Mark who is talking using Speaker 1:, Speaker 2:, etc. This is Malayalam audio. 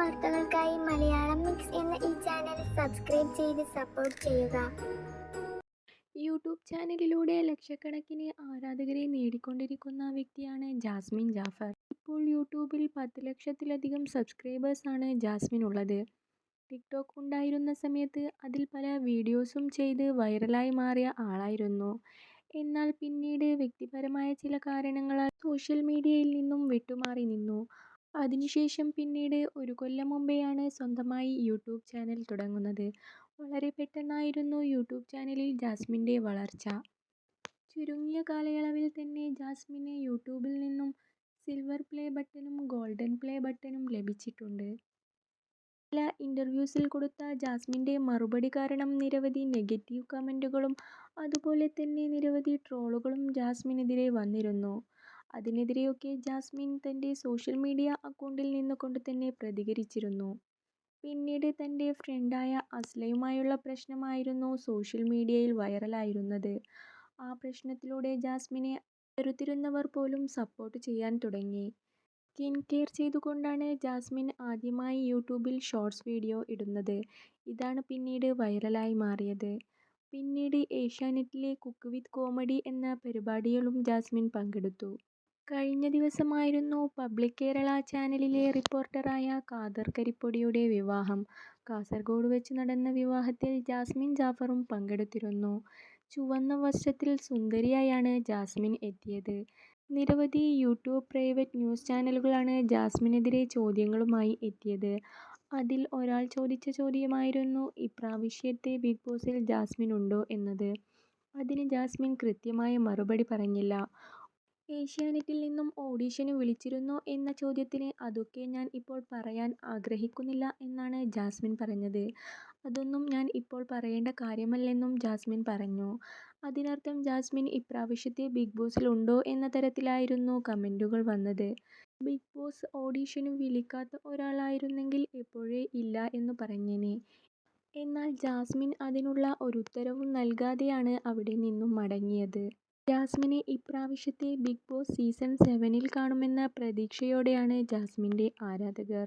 Speaker 1: വാർത്തകൾക്കായി മലയാളം മിക്സ് എന്ന ഈ ചാനൽ സബ്സ്ക്രൈബ് ചെയ്ത് സപ്പോർട്ട് ചെയ്യുക
Speaker 2: യൂട്യൂബ് ചാനലിലൂടെ ലക്ഷക്കണക്കിന് ആരാധകരെ നേടിക്കൊണ്ടിരിക്കുന്ന വ്യക്തിയാണ് ജാസ്മിൻ ജാഫർ. ഇപ്പോൾ യൂട്യൂബിൽ പത്ത് ലക്ഷത്തിലധികം സബ്സ്ക്രൈബേഴ്സാണ് ജാസ്മിൻ ഉള്ളത് ടിക്ടോക്ക് ഉണ്ടായിരുന്ന സമയത്ത് അതിൽ പല വീഡിയോസും ചെയ്ത് വൈറലായി മാറിയ ആളായിരുന്നു. എന്നാൽ പിന്നീട് വ്യക്തിപരമായ ചില കാരണങ്ങളാൽ സോഷ്യൽ മീഡിയയിൽ നിന്നും വിട്ടുമാറി നിന്നു. അതിനുശേഷം പിന്നീട് ഒരു കൊല്ലം മുമ്പെയാണ് സ്വന്തമായി യൂട്യൂബ് ചാനൽ തുടങ്ങുന്നത്. വളരെ പെട്ടെന്നായിരുന്നു യൂട്യൂബ് ചാനലിൽ ജാസ്മിന്റെ വളർച്ച. ചുരുങ്ങിയ കാലയളവിൽ തന്നെ ജാസ്മിന് യൂട്യൂബിൽ നിന്നും സിൽവർ പ്ലേ ബട്ടണും ഗോൾഡൻ പ്ലേ ബട്ടണും ലഭിച്ചിട്ടുണ്ട്. ചില ഇന്റർവ്യൂസിൽ കൊടുത്ത ജാസ്മിന്റെ മറുപടി കാരണം നിരവധി നെഗറ്റീവ് കമന്റുകളും അതുപോലെ തന്നെ നിരവധി ട്രോളുകളും ജാസ്മിനെതിരെ വന്നിരുന്നു. അതിനെതിരെയൊക്കെ ജാസ്മിൻ തന്റെ സോഷ്യൽ മീഡിയ അക്കൗണ്ടിൽ നിന്നുകൊണ്ട് തന്നെ പ്രതികരിച്ചിരുന്നു. പിന്നീട് തന്റെ ഫ്രണ്ടായ അസ്ലയുമായുള്ള പ്രശ്നമായിരുന്നു സോഷ്യൽ മീഡിയയിൽ വൈറലായിരുന്നത്. ആ പ്രശ്നത്തിലൂടെ ജാസ്മിനെ വെറുത്തിരുന്നവർ പോലും സപ്പോർട്ട് ചെയ്യാൻ തുടങ്ങി. സ്കിൻ കെയർ ചെയ്തുകൊണ്ടാണ് ജാസ്മിൻ ആദ്യമായി യൂട്യൂബിൽ ഷോർട്സ് വീഡിയോ ഇടുന്നത്. ഇതാണ് പിന്നീട് വൈറലായി മാറിയത്. പിന്നീട് ഏഷ്യാനെറ്റിലെ കുക്ക് വിത്ത് കോമഡി എന്ന പരിപാടിയിലും ജാസ്മിൻ പങ്കെടുത്തു. കഴിഞ്ഞ ദിവസമായിരുന്നു പബ്ലിക് കേരള ചാനലിലെ റിപ്പോർട്ടറായ കാദർ കരിപ്പൊടിയുടെ വിവാഹം. കാസർഗോഡ് വെച്ച് നടന്ന വിവാഹത്തിൽ ജാസ്മിൻ ജാഫറും പങ്കെടുത്തിരുന്നു. ചുവന്ന വസ്ത്രത്തിൽ സുന്ദരിയായാണ് ജാസ്മിൻ എത്തിയത്. നിരവധി യൂട്യൂബ് പ്രൈവറ്റ് ന്യൂസ് ചാനലുകളാണ് ജാസ്മിനെതിരെ ചോദ്യങ്ങളുമായി എത്തിയത്. അതിൽ ഒരാൾ ചോദിച്ച ചോദ്യമായിരുന്നു ഇപ്രാവശ്യത്തെ ബിഗ് ബോസിൽ ജാസ്മിൻ ഉണ്ടോ എന്നത്. അതിന് ജാസ്മിൻ കൃത്യമായ മറുപടി പറഞ്ഞില്ല. ഏഷ്യാനെറ്റിൽ നിന്നും ഓഡിഷന് വിളിച്ചിരുന്നോ എന്ന ചോദ്യത്തിന് അതൊക്കെ ഞാൻ ഇപ്പോൾ പറയാൻ ആഗ്രഹിക്കുന്നില്ല എന്നാണ് ജാസ്മിൻ പറഞ്ഞത്. അതൊന്നും ഞാൻ ഇപ്പോൾ പറയേണ്ട കാര്യമല്ലെന്നും ജാസ്മിൻ പറഞ്ഞു. അതിനർത്ഥം ജാസ്മിൻ ഇപ്രാവശ്യത്തെ ബിഗ് ബോസിൽ ഉണ്ടോ എന്ന തരത്തിലായിരുന്നു കമന്റുകൾ വന്നത്. ബിഗ് ബോസ് ഓഡീഷന് വിളിക്കാത്ത ഒരാളായിരുന്നെങ്കിൽ എപ്പോഴേ ഇല്ല എന്ന് പറഞ്ഞേനെ. എന്നാൽ ജാസ്മിൻ അതിനുള്ള ഒരു ഉത്തരവും നൽകാതെയാണ് അവിടെ നിന്നും മടങ്ങിയത്. ജാസ്മിനെ ഇപ്രാവശ്യത്തെ ബിഗ് ബോസ് സീസൺ സെവനിൽ കാണുമെന്ന പ്രതീക്ഷയോടെയാണ് ജാസ്മിന്റെ ആരാധകർ.